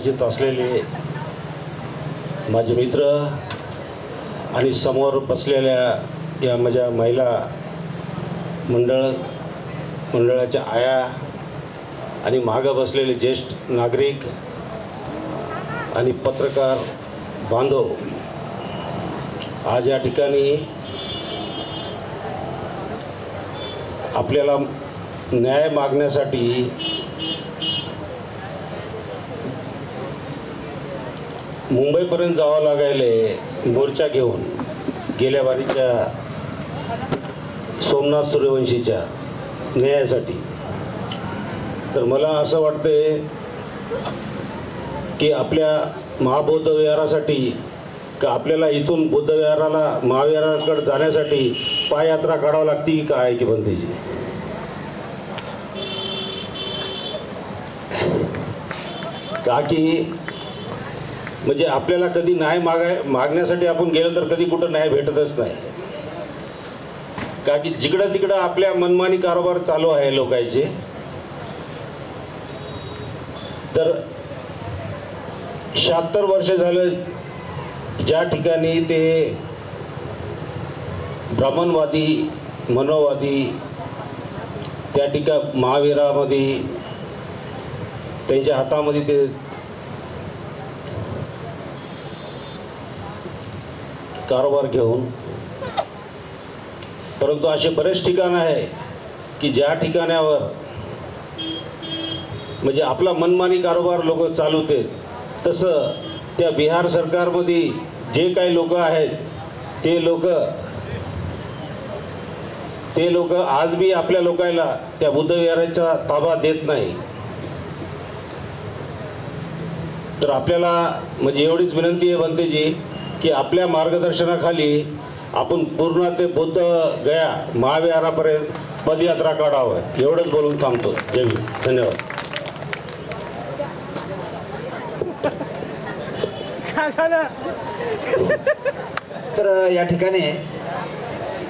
उपस्थित असलेले माझे मित्र आणि समोर बसलेल्या या माझ्या महिला मंडळ मंडळाच्या आया आणि मागं बसलेले ज्येष्ठ नागरिक आणि पत्रकार बांधव आज या ठिकाणी आपल्याला न्याय मागण्यासाठी मुंबईपर्यंत जावं लागायले मोर्चा घेऊन गेल्या बारीच्या सोमनाथ सूर्यवंशीच्या न्यायासाठी. तर मला असं वाटते की आपल्या महाबौद्ध विहारासाठी का आपल्याला इथून बुद्ध विहाराला महाविहाराकडे जाण्यासाठी पाययात्रा काढावं लागते की काय की बंदीची का की म्हणजे आपल्याला कधी न्याय मागाय मागण्यासाठी आपण गेलं तर कधी कुठं न्याय भेटतच नाही. का की जिकडं तिकडं आपल्या मनमानी कारोबार चालू आहे लोकांचे तर शहात्तर वर्ष झालं ज्या ठिकाणी ते ब्राह्मणवादी मनोवादी त्या ठिका महावीरामध्ये त्यांच्या हातामध्ये ते कारभार घेऊन. परंतु असे बरेच ठिकाण आहे की ज्या ठिकाणावर म्हणजे आपला मनमानी कारोबार लोक चालवते तसं त्या बिहार सरकारमध्ये जे काही लोक आहेत ते लोक ते लोक आज बी आपल्या लोकायला त्या बुद्धविहाराचा ताबा देत नाही. तर आपल्याला म्हणजे एवढीच विनंती आहे बनतेजी की आपल्या मार्गदर्शनाखाली आपण पूर्ण ते बुद्ध गया महाविहारापर्यंत पदयात्रा काढावं. एवढंच बोलून थांबतो. जय. धन्यवाद. तर या ठिकाणी